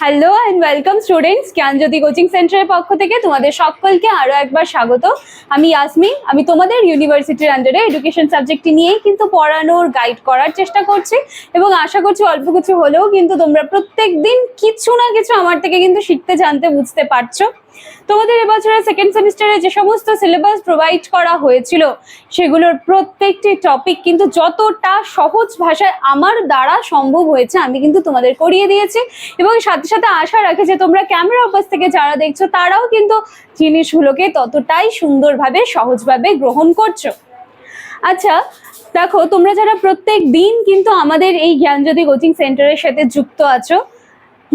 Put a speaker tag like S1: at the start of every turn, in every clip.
S1: Hello and welcome students Gyanjyoti coaching সেন্টারের পক্ষ থেকে তোমাদের সকলকে আরও একবার স্বাগত। আমি ইয়াসমিন আমি তোমাদের ইউনিভার্সিটির আন্ডারে এডুকেশন সাবজেক্টটি নিয়েই কিন্তু পড়ানোর গাইড করার চেষ্টা করছি এবং আশা করছি অল্প কিছু হলেও কিন্তু তোমরা প্রত্যেক দিন কিছু না কিছু আমার থেকে কিন্তু শিখতে, জানতে, বুঝতে পারছ। তোমাদের এবছরের সেকেন্ড সেমিস্টারে যে সমস্ত সিলেবাস প্রোভাইড করা হয়েছিল, সেগুলোর প্রত্যেকটি টপিক কিন্তু যতটা সহজ ভাষায় আমার দ্বারা সম্ভব হয়েছে, আমি কিন্তু তোমাদের করিয়ে দিয়েছি। এবং সাথে সাথে আশা রাখি যে তোমরা ক্যামেরা অপাস থেকে যারা দেখছ, তারাও কিন্তু জিনিসগুলোকে ততটাই সুন্দরভাবে, সহজভাবে গ্রহণ করছ। আচ্ছা দেখো, তোমরা যারা প্রত্যেক দিন কিন্তু আমাদের এই জ্ঞানজ্যোতি কোচিং সেন্টারের সাথে যুক্ত আছো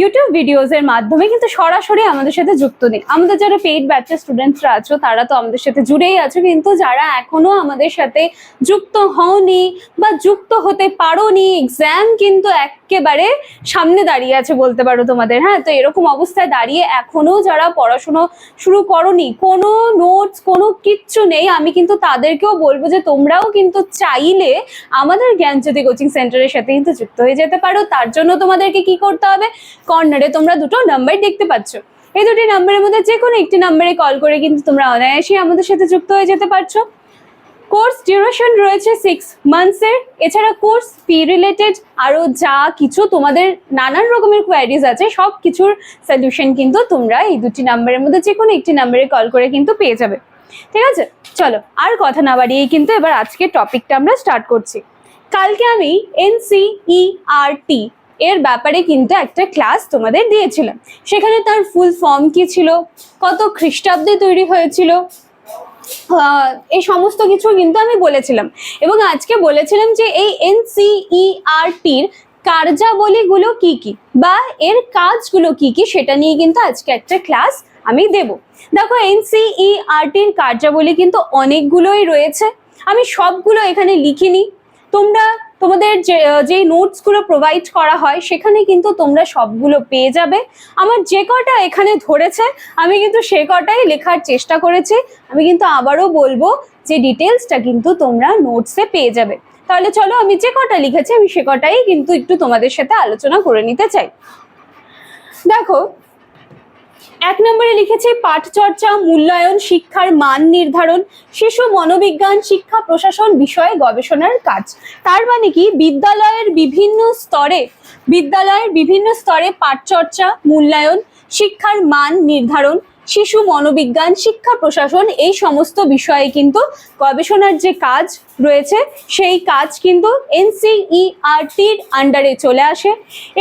S1: ইউটিউব ভিডিওস এর মাধ্যমে কিন্তু সরাসরি আমাদের সাথে যুক্ত নেই আমাদের যারা পেইড ব্যাচের স্টুডেন্টসরা আছো, তারা তো আমাদের সাথে জুড়েই আছো, কিন্তু যারা এখনও আমাদের সাথে যুক্ত হওনি বা যুক্ত হতে পারো নি এক্সাম কিন্তু একেবারে সামনে দাঁড়িয়ে আছে বলতে পারো তোমাদের। হ্যাঁ তো এরকম অবস্থায় দাঁড়িয়ে এখনও যারা পড়াশুনো শুরু করনি, কোনো নোটস কোনো কিচ্ছু নেই। আমি কিন্তু তাদেরকেও বলব যে তোমরাও কিন্তু চাইলে আমাদের জ্ঞানজ্যোতি কোচিং সেন্টারের সাথে কিন্তু যুক্ত হয়ে যেতে পারো। তার জন্য তোমাদেরকে কি করতে হবে? কর্নারে তোমরা দুটো নাম্বার দেখতে পাচ্ছ। এই দুটি নাম্বারের মধ্যে যে কোনো একটি নাম্বারে কল করে কিন্তু তোমরা অনায়াসেই আমাদের সাথে যুক্ত হয়ে যেতে পারছ। কোর্স ডিউরেশন রয়েছে সিক্স মান্থসের এছাড়া কোর্স ফি রিলেটেড আরও যা কিছু তোমাদের নানান রকমের কোয়ারিজ আছে, সব কিছুর সলিউশন কিন্তু তোমরা এই দুটি নাম্বারের মধ্যে যে কোনো একটি নাম্বারে কল করে কিন্তু পেয়ে যাবে। ঠিক আছে? চলো, আর কথা না বাড়িয়েই কিন্তু এবার আজকের টপিকটা আমরা স্টার্ট করছি। কালকে আমি এনসিইআরটি এর ব্যাপারে কিন্তু একটা ক্লাস তোমাদের দিয়েছিলাম। সেখানে তার ফুল ফর্ম কি ছিল? কত খ্রিস্টাব্দে তৈরি হয়েছিল? এই সমস্ত কিছু কিন্তু আমি বলেছিলাম। এবং আজকে বলেছিলাম যে এই এনসিইআরটির কার্যাবলীগুলো কি কি বা এর কাজগুলো কি কি সেটা নিয়ে কিন্তু আজকে একটা ক্লাস আমি দেব। দেখো, এনসিইআরটির কার্যাবলী কিন্তু অনেকগুলোই রয়েছে। আমি সবগুলো এখানে লিখিনি। তোমরা তোমাদের যে যে নোটসগুলো প্রোভাইড করা হয়, সেখানে কিন্তু তোমরা সবগুলো পেয়ে যাবে। আমার যে কটা এখানে ধরেছে, আমি কিন্তু সে কটাই লেখার চেষ্টা করেছি। আমি কিন্তু আবারও বলব যে ডিটেলসটা কিন্তু তোমরা নোটসে পেয়ে যাবে। তাহলে চলো, আমি যে কটা লিখেছি, আমি সে কটাই কিন্তু একটু তোমাদের সাথে আলোচনা করে নিতে চাই। দেখো এক নম্বরে লিখেছি, পাঠচর্চা, মূল্যায়ন, শিক্ষার মান নির্ধারণ, শিশু মনোবিজ্ঞান, শিক্ষা প্রশাসন বিষয়ে গবেষণার কাজ। তার মানে কি? বিদ্যালয়ের বিভিন্ন স্তরে, বিদ্যালয়ের বিভিন্ন স্তরে পাঠচর্চা, মূল্যায়ন, শিক্ষার মান নির্ধারণ, শিশু মনোবিজ্ঞান, শিক্ষা প্রশাসন এই সমস্ত বিষয়ে কিন্তু গবেষণার যে কাজ রয়েছে, সেই কাজ কিন্তু এনসিইআরটির আন্ডারে চলে আসে।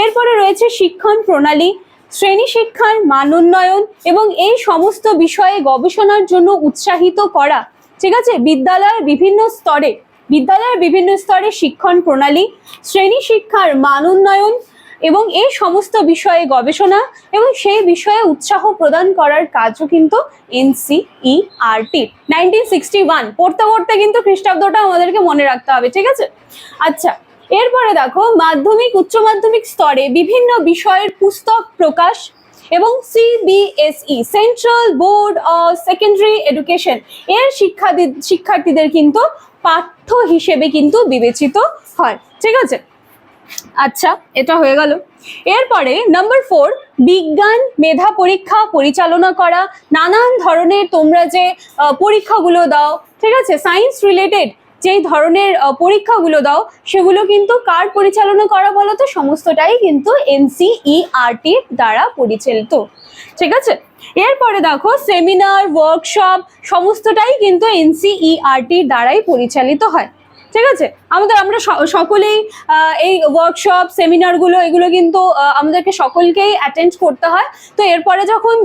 S1: এরপরে রয়েছে শিক্ষণ প্রণালী শ্রেণি শিক্ষার মান উন্নয়ন এবং এই সমস্ত বিষয়ে গবেষণার জন্য উৎসাহিত করা। ঠিক আছে? বিদ্যালয়ের বিভিন্ন স্তরে, বিদ্যালয়ের বিভিন্ন স্তরে শিক্ষণ প্রণালী, শ্রেণি শিক্ষার মান উন্নয়ন এবং এই সমস্ত বিষয়ে গবেষণা এবং সেই বিষয়ে উৎসাহ প্রদান করার কাজও কিন্তু এনসিইআরটি। নাইনটিন সিক্সটি ওয়ান পড়তে পড়তে কিন্তু খ্রিস্টাব্দটা আমাদেরকে মনে রাখতে হবে, ঠিক আছে? আচ্ছা এরপরে দেখো, মাধ্যমিক, উচ্চ মাধ্যমিক স্তরে বিভিন্ন বিষয়ের পুস্তক প্রকাশ এবং CBSE central board of secondary education এর শিক্ষার্থী শিক্ষার্থীদের কিন্তু পাঠ্য হিসেবে কিন্তু বিবেচিত হয়। ঠিক আছে? আচ্ছা এটা হয়ে গেল। এরপরে নাম্বার ফোর বিজ্ঞান, মেধা পরীক্ষা, পরিচালনা করা, নানান ধরনের তোমরা যে পরীক্ষাগুলো দাও, ঠিক আছে? সায়েন্স রিলেটেড যেই ধরনের পরীক্ষাগুলো দাও, সেগুলো কিন্তু কার পরিচালনা করা বলো তো? সমস্তটাই কিন্তু এনসিইআরটির দ্বারা পরিচালিত। ঠিক আছে? এরপরে দেখো, সেমিনার ওয়ার্কশপ সমস্তটাই কিন্তু এনসিইআরটির দ্বারাই পরিচালিত হয়। ঠিক আছে? আমাদের, আমরা সকলেই এই ওয়ার্কশপ সেমিনারগুলো এগুলো কিন্তু আমাদেরকে সকলকেই অ্যাটেন্ড করতে হয়। তো এরপরে যখন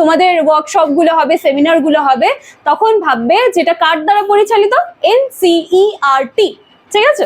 S1: তোমাদের ওয়ার্কশপগুলো হবে সেমিনারগুলো হবে, তখন ভাববে যেটা কার দ্বারা পরিচালিত? এন সিইআরটি ঠিক আছে?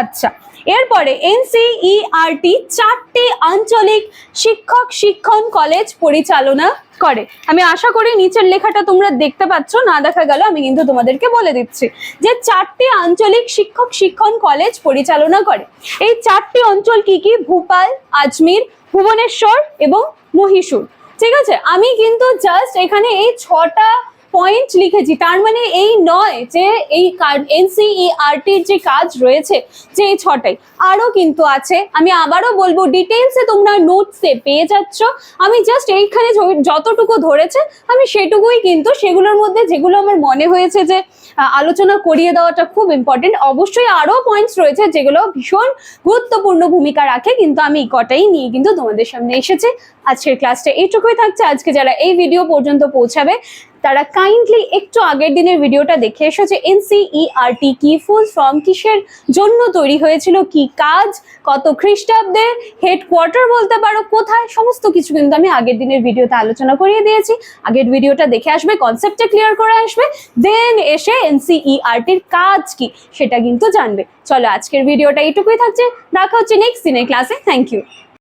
S1: আচ্ছা। এরপরে এনসিইআরটি চারটি আঞ্চলিক শিক্ষক শিক্ষণ কলেজ পরিচালনা করে। আমি আশা করি নিচের লেখাটা তোমরা দেখতে পাচ্ছ, না দেখা গেল, আমি কিন্তু তোমাদেরকে বলে দিচ্ছি যে চারটি আঞ্চলিক শিক্ষক শিক্ষণ কলেজ পরিচালনা করে। এই চারটি অঞ্চল কি কি? ভূপাল, আজমির, ভুবনেশ্বর এবং মহীশূর। ঠিক আছে? আমি কিন্তু জাস্ট এখানে এই ছটা পয়েন্ট লিখেছি, তার মানে এই নয় যে এই এনসিইআরটির যে কাজ রয়েছে, যে এই ছটাই আরও কিন্তু আছে। আমি আবারও বলব ডিটেলসে তোমরা নোটসে পেয়ে যাচ্ছ। আমি জাস্ট এইখানে যতটুকু ধরেছে, আমি সেটুকুই কিন্তু সেগুলোর মধ্যে যেগুলো আমার মনে হয়েছে যে আলোচনা করিয়ে দেওয়াটা খুব ইম্পর্টেন্ট অবশ্যই আরও পয়েন্টস রয়েছে যেগুলো ভীষণ গুরুত্বপূর্ণ ভূমিকা রাখে, কিন্তু আমি কটাই নিয়ে কিন্তু তোমাদের সামনে এসেছি। আজকের ক্লাসটা এইটুকুই থাকছে। আজকে যারা এই ভিডিও পর্যন্ত পৌঁছাবে তারা কাইন্ডলি একটু আগের দিনের ভিডিওটা দেখে এসো যে এনসিইআরটি কি ফুল ফর্ম কিসের জন্য তৈরি হয়েছিল, কি কাজ, কত খ্রিস্টাব্দে হেডকোয়ার্টার বলতে পারো, কোথায়, সমস্ত কিছু কিন্তু আমি আগের দিনের ভিডিওতে আলোচনা করিয়ে দিয়েছি। আগের ভিডিওটা দেখে আসবে কনসেপ্টটা ক্লিয়ার করে আসবে দেন এসে এনসিইআরটির কাজ কি, সেটা কিন্তু জানবে। চলো আজকের ভিডিওটা এইটুকুই থাকছে। দেখা হচ্ছে নেক্সট দিনের ক্লাসে থ্যাংক ইউ